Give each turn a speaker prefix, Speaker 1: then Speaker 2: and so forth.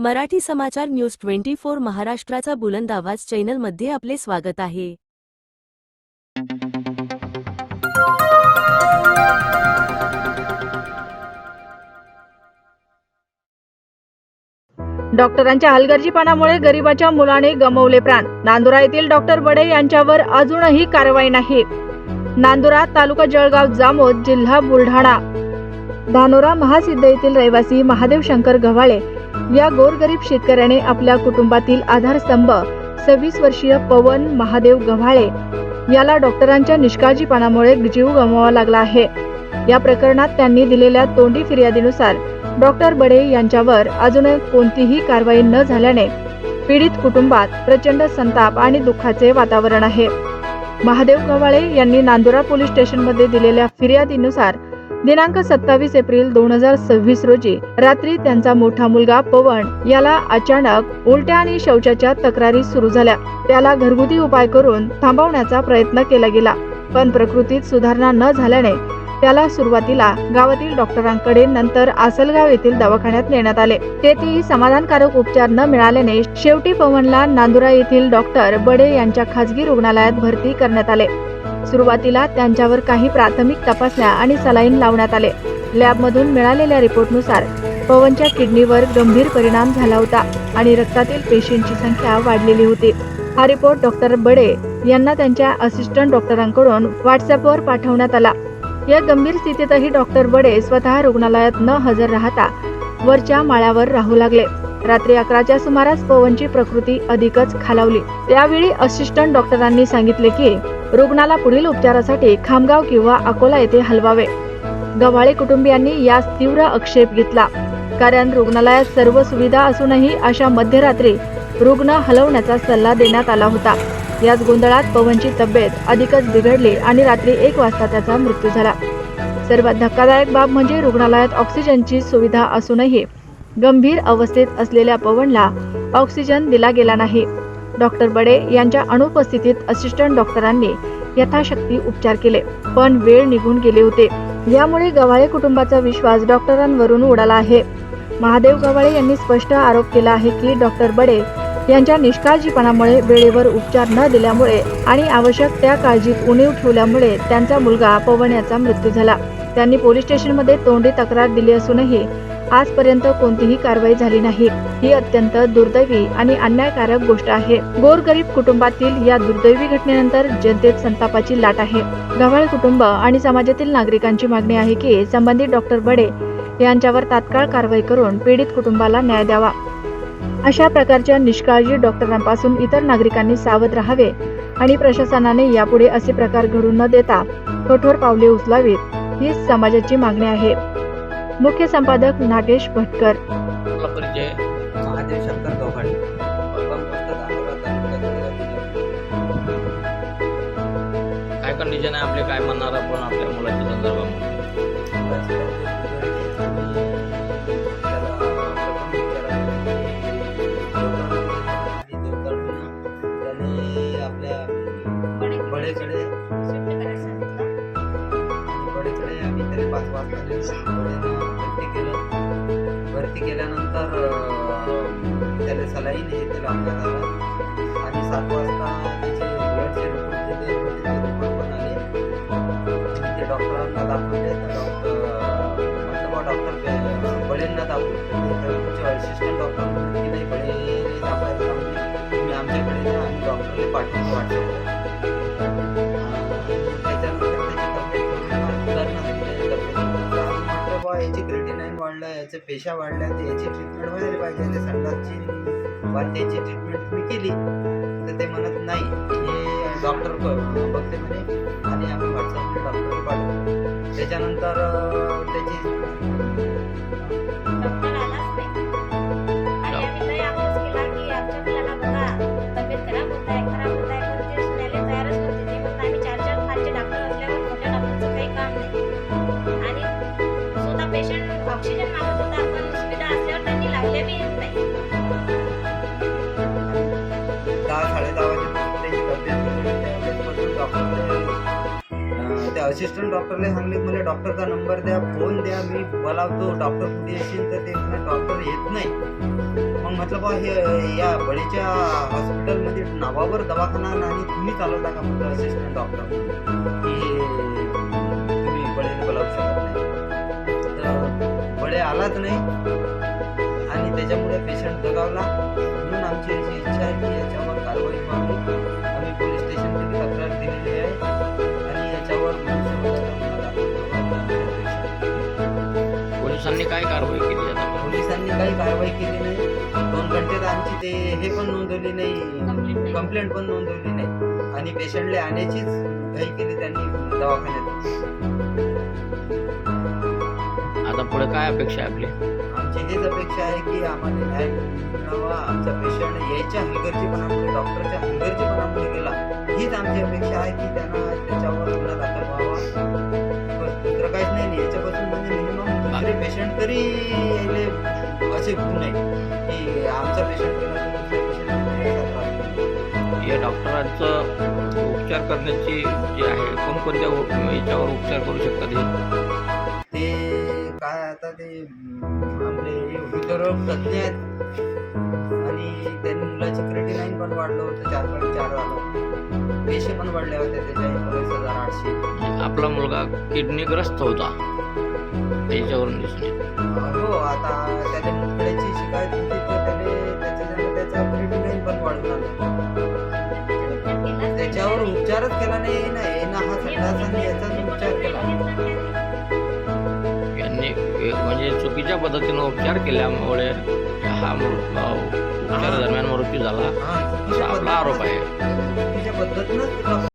Speaker 1: मराठी समाचार news twenty four महाराष्ट्राचा बुलंद आवाज चॅनलमध्ये आपले स्वागत आहे.
Speaker 2: डॉक्टरांच्या हलगर्जीपणामुळे गरिबाच्या मुलाने गमवले प्राण. नांदुरा येथील डॉक्टर बडे यांच्यावर अजूनही कारवाई नाही. नांदुरा तालुका जळगाव जामोद जिल्हा बुलढाणा. धानोरा महासिद्ध येथील रहिवासी महादेव शंकर गव्हाळे या गोरगरीब शेतकऱ्याने आपल्या कुटुंबातील आधारस्तंभ सव्वीस वर्षीय पवन महादेव गव्हाळे याला डॉक्टरांच्या निष्काळजीपणामुळे जीव गमवावा लागला आहे. या प्रकरणात त्यांनी दिलेल्या तोंडी फिर्यादीनुसार डॉक्टर बडे यांच्यावर अजूनही कोणतीही कारवाई न झाल्याने पीडित कुटुंबात प्रचंड संताप आणि दुःखाचे वातावरण आहे. महादेव गव्हाळे यांनी नांदुरा पोलीस स्टेशनमध्ये दिलेल्या फिर्यादीनुसार दिनांक सत्तावीस एप्रिल दोन हजार सव्वीस रोजी रात्री त्यांचा मोठा मुलगा पवन याला अचानक उलट्या आणि शौचाच्या तक्रारी सुरू झाल्या. त्याला घरगुती उपाय करून थांबवण्याचा प्रयत्न केला गेला पण प्रकृतीत सुधारणा न झाल्याने त्याला सुरुवातीला गावातील डॉक्टरांकडे नंतर आसलगाव येथील दवाखान्यात नेण्यात आले. तेथेही समाधानकारक उपचार न मिळाल्याने शेवटी पवनला नांदुरा येथील डॉक्टर बडे यांच्या खासगी रुग्णालयात भरती करण्यात आले. सुरुवातीला त्यांच्यावर काही प्राथमिक तपासण्या आणि सलाईन लावण्यात आले. लॅबमधून मिळालेल्या रिपोर्टनुसार पवनच्या किडनीवर गंभीर परिणाम झाला होता आणि रक्तातील पेशींची संख्या वाढलेली होती. हा रिपोर्ट डॉक्टर बडे यांना त्यांच्या असिस्टंट डॉक्टरांकडून व्हॉट्सअपवर पाठवण्यात आला. या गंभीर स्थितीतही डॉक्टर बडे स्वतः रुग्णालयात न हजर राहता वरच्या माळ्यावर राहू लागले. रात्री अकराच्या सुमारास पवनची प्रकृती अधिकच खालावली. त्यावेळी असिस्टंट डॉक्टरांनी सांगितले की रुग्णाला पुढील उपचारासाठी खामगाव किंवा अकोला येथे हलवावे. गव्हाळे कुटुंबियांनी यास तीव्र आक्षेप घेतला. कारण रुग्णालयात सर्व सुविधा असूनही अशा मध्यरात्री रुग्ण हलवण्याचा सल्ला देण्यात आला होता. याच गोंधळात पवनची तब्येत अधिकच बिघडली आणि रात्री एक वाजता त्याचा मृत्यू झाला. सर्वात धक्कादायक बाब म्हणजे रुग्णालयात ऑक्सिजनची सुविधा असूनही गंभीर अवस्थेत असलेल्या पवनला ऑक्सिजन दिला गेला नाही. डॉक्टर बडे यांच्या अनुपस्थितीत असिस्टंट डॉक्टरांनी यथाशक्ती उपचार केले पण वेळ निघून गेले होते. यामुळे गव्हाळे कुटुंबाचा विश्वास डॉक्टरांवरून उडाला आहे. महादेव गव्हाळे यांनी स्पष्ट आरोप केला आहे की डॉक्टर बडे यांच्या निष्काळजीपणामुळे वेळेवर उपचार न दिल्यामुळे आणि आवश्यक त्या काळजीत उणीव ठेवल्यामुळे त्यांचा मुलगा पवन याचा मृत्यू झाला. त्यांनी पोलीस स्टेशनमध्ये तोंडी तक्रार दिली असूनही आजपर्यंत कोणतीही कारवाई झाली नाही. ही अत्यंत दुर्दैवी आणि अन्यायकारक गोष्ट आहे. गोरगरीब कुटुंबातील या दुर्दैवी घटनेनंतर जनतेत संतापाची लाट आहे. गव्हाळ कुटुंब आणि समाजातील नागरिकांची मागणी आहे की संबंधित डॉक्टर बडे यांच्यावर तात्काळ कारवाई करून पीडित कुटुंबाला न्याय द्यावा. अशा प्रकारच्या निष्काळजी डॉक्टरांपासून इतर नागरिकांनी सावध राहावे आणि प्रशासनाने यापुढे असे प्रकार घडू न देता कठोर पावले उचलावीत ही समाजाची मागणी आहे. मुख्य संपादक नागेश भटकर.
Speaker 3: परिचय
Speaker 4: महादेव शंकर गव्हाणे
Speaker 3: काय कंडिशन आहे आपले? काय म्हणणार आपण आपल्या मुलाच्या संदर्भामध्ये?
Speaker 4: पाच पाच भरती केलं भरती केल्यानंतर त्याला सलाईन हे ते लावण्यात आलं आणि सात वाजता त्याचे ब्लडचे रिपोर्ट दिले ते रिपोर्ट पण आले. ते डॉक्टरांना दाखवले तर डॉक्टर म्हटलं बा डॉक्टर बळेंना दाखवले तर तुमचे असिस्टंट डॉक्टर म्हणले की नाही बळे दाखवायचं काम तुम्ही आमच्याकडे आणि डॉक्टरने पाठवून व्हॉट्सअपवर त्यांचं पेशा वाढल्या तर याची ट्रीटमेंट व्हायला पाहिजे. त्या संडासची वाद्याची ट्रीटमेंट मी केली तर ते म्हणत नाही. हे डॉक्टर बघते म्हणे. आणि आम्ही व्हॉट्सअपला डॉक्टर पाठवतो. त्याच्यानंतर त्याची असिस्टंट डॉक्टरने सांगले मला डॉक्टरचा नंबर द्या फोन द्या मी बोलावतो. डॉक्टर कुठे येशील तर ते डॉक्टर येत नाही. मग म्हटलं बा हे या बळीच्या हॉस्पिटलमध्ये नावावर दवाखाना आणि तुम्ही चालवता का? म्हटलं असिस्टंट डॉक्टर की तुम्ही बळीने बोलावू शकत नाही. तर बळे आलाच नाही. आणि त्याच्यामुळे पेशंट दगावला. म्हणून आमची अशी इच्छा आहे की याच्यावर कारवाई व्हावी आम्ही पोलीस
Speaker 3: काय कारवाई केली आता?
Speaker 4: पोलिसांनी काही कारवाई केली नाही. दोन घंटे तर आमची ते हे पण नोंदवली नाही. कंप्लेंट पण नोंदवली नाही. आणि पेशंटला आणण्याचीच घाई केली त्यांनी दवाखान्यात.
Speaker 3: आता पुढे काय अपेक्षा आहे आपली?
Speaker 4: आमची हेच अपेक्षा आहे की आम्हाला न्याय मिळावा. आमचा पेशंट यायच्या हलगर्जीपणामुळे डॉक्टरच्या हलगर्जीपणामुळे गेला. हीच आमची अपेक्षा आहे की त्यांना त्याच्यावर तरी असे होऊ नये की आमचा पेशंट
Speaker 3: या डॉक्टरांचं उपचार करण्याची जी आहे कोणकोणत्या याच्यावर उपचार करू शकतात हे?
Speaker 4: ते काय आता ते आपले हृदयरोग तज्ज्ञ आहेत. आणि त्यांनी मुलाची क्रेटिनाईन पण वाढलं होतं चार पॉईंट चार पेशे पण वाढले होते त्याच्या एकोणीस हजार आठशे.
Speaker 3: आपला मुलगा किडनीग्रस्त होता. त्याच्यावरून दिसून येतं.
Speaker 4: हो आता मुतखड्याची शिकायत होती तर त्याने त्याचा पण त्याच्यावर उपचारच केला नाही ना ना हा संडास आणि याचा उपचार केला.
Speaker 3: यांनी म्हणजे चुकीच्या पद्धतीनं उपचार केल्यामुळे हा उपचार दरम्यान मृत्यू झाला.
Speaker 4: हा
Speaker 3: असा आपला आरोप आहे.